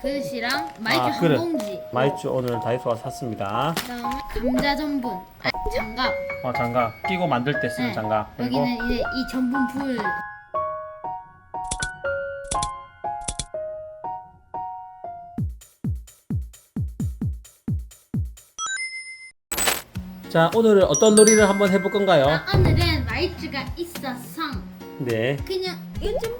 그릇이랑 마이쮸 아, 한 그릇. 봉지 마이쮸 오늘 다이소가 샀습니다. 그다음에 감자 전분 아, 장갑 어, 장갑 끼고 만들 때 쓰는 네. 장갑. 그리고 여기는 이제 이 전분 풀 자 오늘은 어떤 놀이를 한번 해볼 건가요? 아, 오늘은 마이쮸가 있어서 네. 그냥 요즘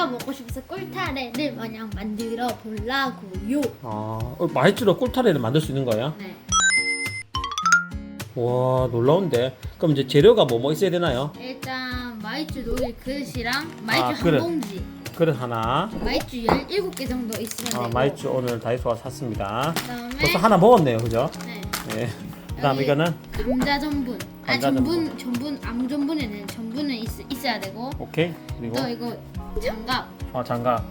꿀타래가 먹고 싶어서 꿀타래를 그냥 만들어 보려고요 아 어, 마이쮸로 꿀타래를 만들 수 있는 거예요? 네와 놀라운데. 그럼 이제 재료가 뭐 뭐 있어야 되나요? 일단 마이쮸 노을 그릇이랑 마이쮸 아, 한 그릇. 봉지 그릇 하나. 마이쮸 17개 정도 있으면 아 되고 마이쮸 오늘 다이소가 샀습니다. 그다음에 벌써 하나 먹었네요, 그죠? 네. 네. 그다음 여기 이거는 감자 전분. 아 감자 전분 전분 암 전분에는 전분은 있, 있어야 되고 오케이. 그리고 또 이거 장갑. 어, 장갑.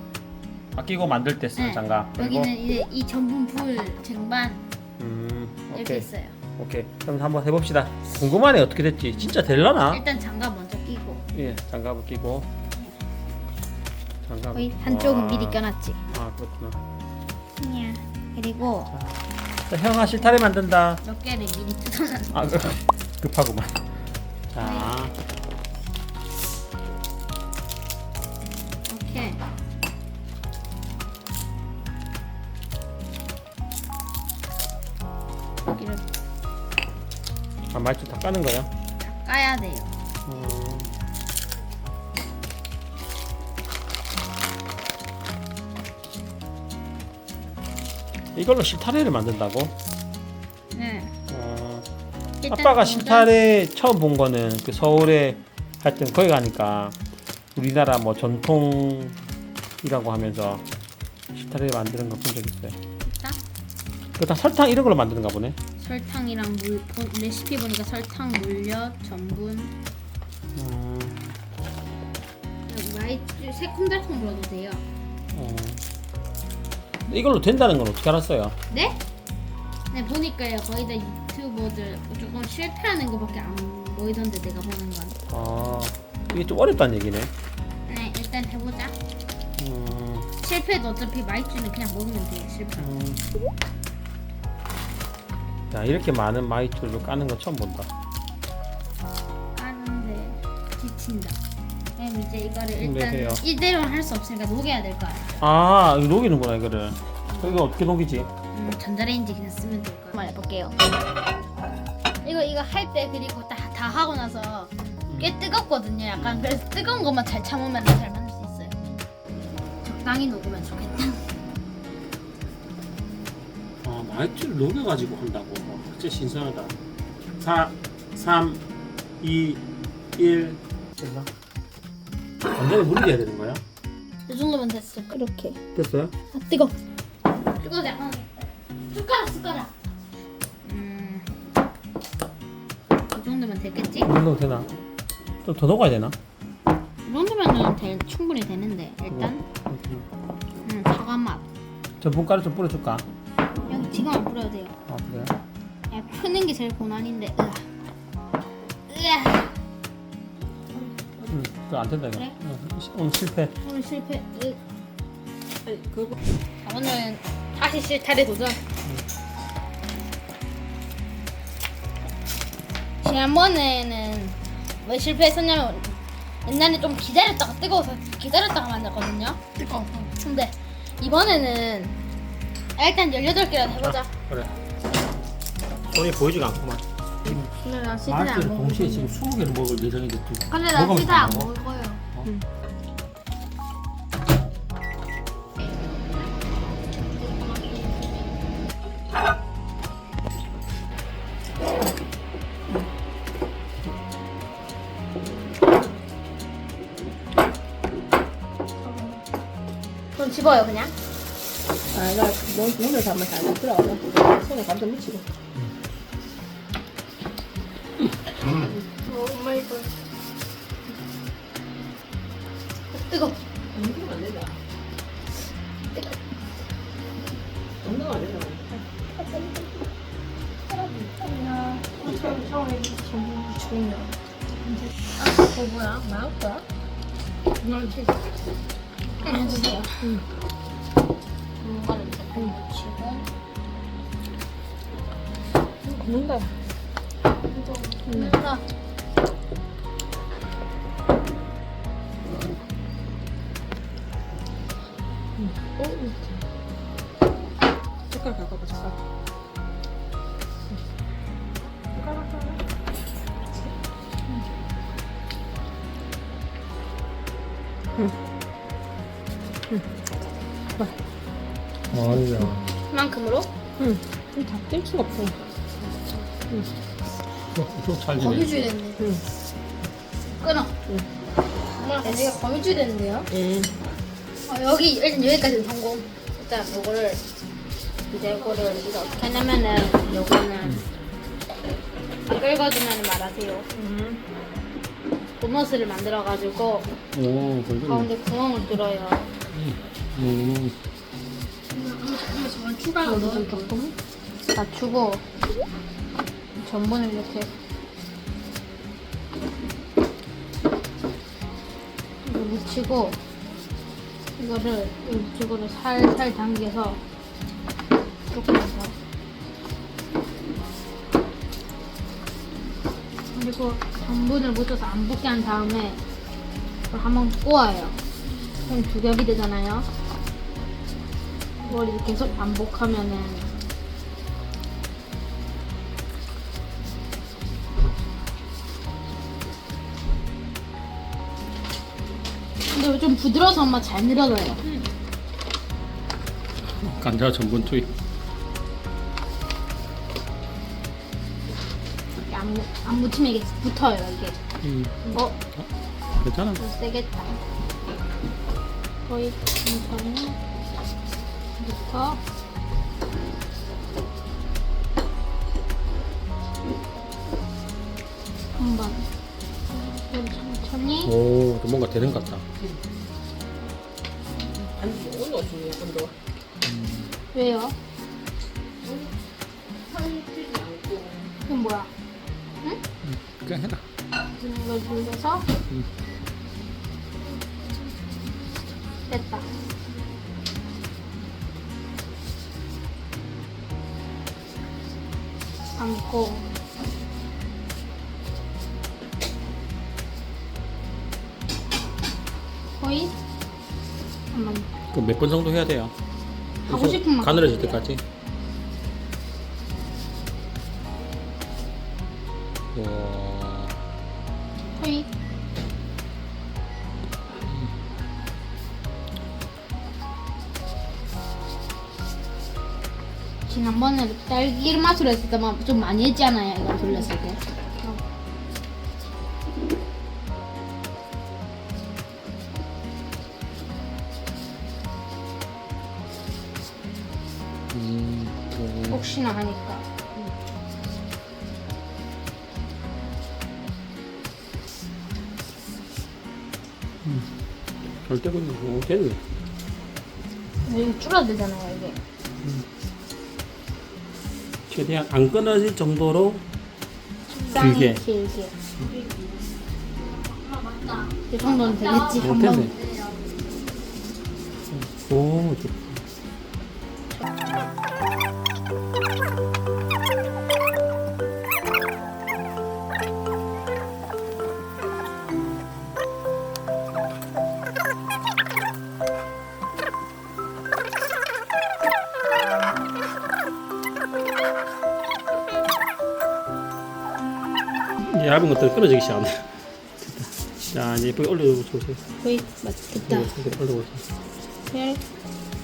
아 끼고 만들 때 쓰는 네. 장갑. 그리고 여기는 이제 이 전분 풀 쟁반 음 이렇게 오케이 있어요. 오케이. 그럼 한번 해봅시다. 궁금하네 어떻게 됐지? 진짜 될라나? 일단 장갑 먼저 끼고 예, 장갑을 끼고. 장갑. 거의 한쪽은 미리 껴놨지. 아 그렇구나. 야. 그리고 자, 형아 실타래 만든다. 몇 개를 미리 뜯어놨어. 아 그- 급하구만. 자, 여기를 아 말투 다 까는 거야? 다 까야 돼요. 음. 이걸로 실타래를 만든다고? 네. 어, 일단 아빠가 당장- 실타래 처음 본 거는 그 서울에 하여튼 거기 가니까 우리나라 뭐 전통이라고 하면서 실타래 만드는 거 본 적 있어요. 일단 그다 설탕 이런 걸로 만드는가 보네. 설탕이랑 물 본- 레시피 보니까 설탕, 물엿, 전분, 음, 마이쮸 새콤달콤 넣어도 돼요. 어. 근데 이걸로 된다는 건 어떻게 알았어요? 네? 네 보니까요 거의 다 유튜버들 조금 실패하는 거밖에 안 보이던데 내가 보는 건. 아, 이게 좀 어렵다는 얘기네. 네 일단 해보자. 음, 실패도 어차피 마이쮸는 그냥 먹으면 돼요 실패. 음. 야, 이렇게 많은 마이쮸를 까는 거 처음 본다. 까는데 지친다. 그럼 이제 이거를 일단. 이대로는 할수 없으니까 녹여야 될 거 아니야. 아, 이거 녹이는구나, 이거를. 이거 어떻게 녹이지? 음, 전자레인지 그냥 쓰면 될 거야. 한번 해볼게요. 이거 이거 할 때 그리고 다, 다 하고 나서 꽤 뜨겁거든요. 약간 그래서 뜨거운 것만 잘 참으면 잘 만들 수 있어요. 적당히 녹으면 좋겠다. 아, 마이쮸를 녹여가지고 한다고. 어, 진짜 신선하다. 4, 3, 2, 1. 됐나? 완전히 물이 돼야 되는 거야? 이 정도면 됐어. 이렇게. 됐어요? 아 뜨거. 뜨거 약간 숟가락 숟가락. 음. 이 정도면 됐겠지? 이 정도 되나? 좀 더 녹아야 되나? 이 정도면은 될- 충분히 되는데 일단 음, 사과 맛. 전분가루 좀 뿌려줄까? 여기 지금 안 뿌려도 돼요. 아, 그래? 야, 푸는 게 제일 고난인데. 으아. 으아. 응, 그거 안 된다, 이거. 그래? 응, 오늘 실패. 오늘 실패. 으. 그거. 자, 오늘 다시 실타래 도전. 지난번에는 왜 실패했었냐면 옛날에 좀 기다렸다가 뜨거워서 기다렸다가 만들었거든요. 뜨거워. 근데 이번에는 일단 18개라도 해보자. 그래. 손이 보이지가 않구만. 근데 나 실타래 안 먹어. 동시에 지금 20개를 먹을 예정인데 또 근데 나 먹으면 실타래 안안 먹어? 어? 그럼 집어요 그냥. 아, 나 문, 문을 잠을 잘 들어가서 손에 감좀 묻히고. 오 마이 갓. 뜨거. 묻히면 안 된다. 엉덩이 안 된다. 어 뭐야? 나올 거야? 해주세요. 전문가를 조금 묻히고 먹는 다. 젓갈 갖고 와봐, 젓갈. 젓갈 갖고 와봐. 아니야. 그만큼으로 응. 이거 다뗄 수가 없어. 좀 잘 지내. 거미줄 됐네. 응. 끊어. 응. 정말 애기가 거미줄 됐는데요. 응. 어, 여기 일단 여기까지 성공. 일단 요거를 이제 요거를 우리가 어떻게 하냐면은 요거는 긁어주면 말하세요. 응. 도넛을 만들어가지고 오. 가운데 구멍을 뚫어요. 음. 추가로 조금 낮추고 전분을 이렇게 묻히고 이거를 이쪽으로 살살 당겨서 조금만 더. 그리고 전분을 묻혀서 안 붙게 한 다음에 이걸 한번 꼬아요. 그럼 두 겹이 되잖아요. 이걸 계속 반복하면은 근데 좀 부드러워서 엄마 잘 늘어져요 감자 전분 투입. 이게 안, 묻- 안 묻히면 이게 붙어요 이게 음. 어? 괜찮아. 좀 세겠다 거의 부터 한번 천천히 오, 좀 뭔가 되는 것 같다. 아니, 뭐, 온도 중요해, 온도. 왜요? 않고. 이건 뭐야? 응? 그냥 해라. 이걸 돌려서 음. 됐다. 감고 거의 한번 그몇번 정도 해야 돼요? 하고 싶은 만큼 가늘어질 해야 때까지. 와. 거의 지난번에 딸기 맛으로 했을 때좀 많이 했잖아요 이거 돌렸을 때 혹시나 하니까 절대 그냥 뭐 됐네. 이게 줄어들잖아요 이게 최대한 안 끊어질 정도로 길게. 길게 이 정도는 되겠지 어, 한번 됐네. 얇은 것들 끊어지기 시작한다. 됐다. 자, 이제 예쁘게 올려주세요. 거의 맞겠다 이렇게 올려보세요. 네.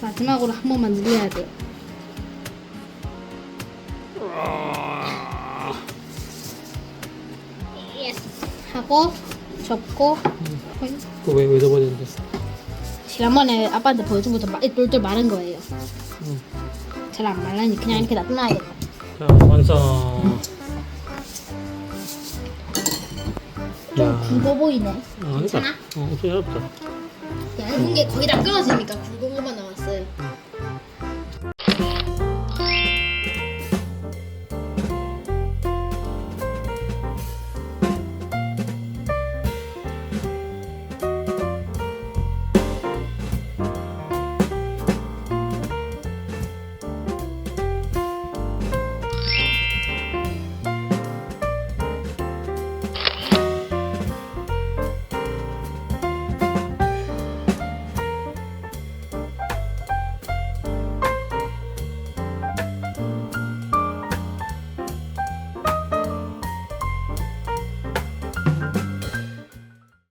마지막으로 한 번만 늘려야 돼요 예스 하고 접고 거의 그왜 왜 접어지는데? 지난번에 아빠한테 보여준 것도 마- 똘똘 마른 거예요 응. 잘안 말라니 그냥 이렇게 놔둬놔야겠다 자, 완성. 좀 야. 굵어 보이네 어, 괜찮아? 어, 엄청 얇다. 얇은 게 거의 다 끊어지니까 굵은 것만 나오니까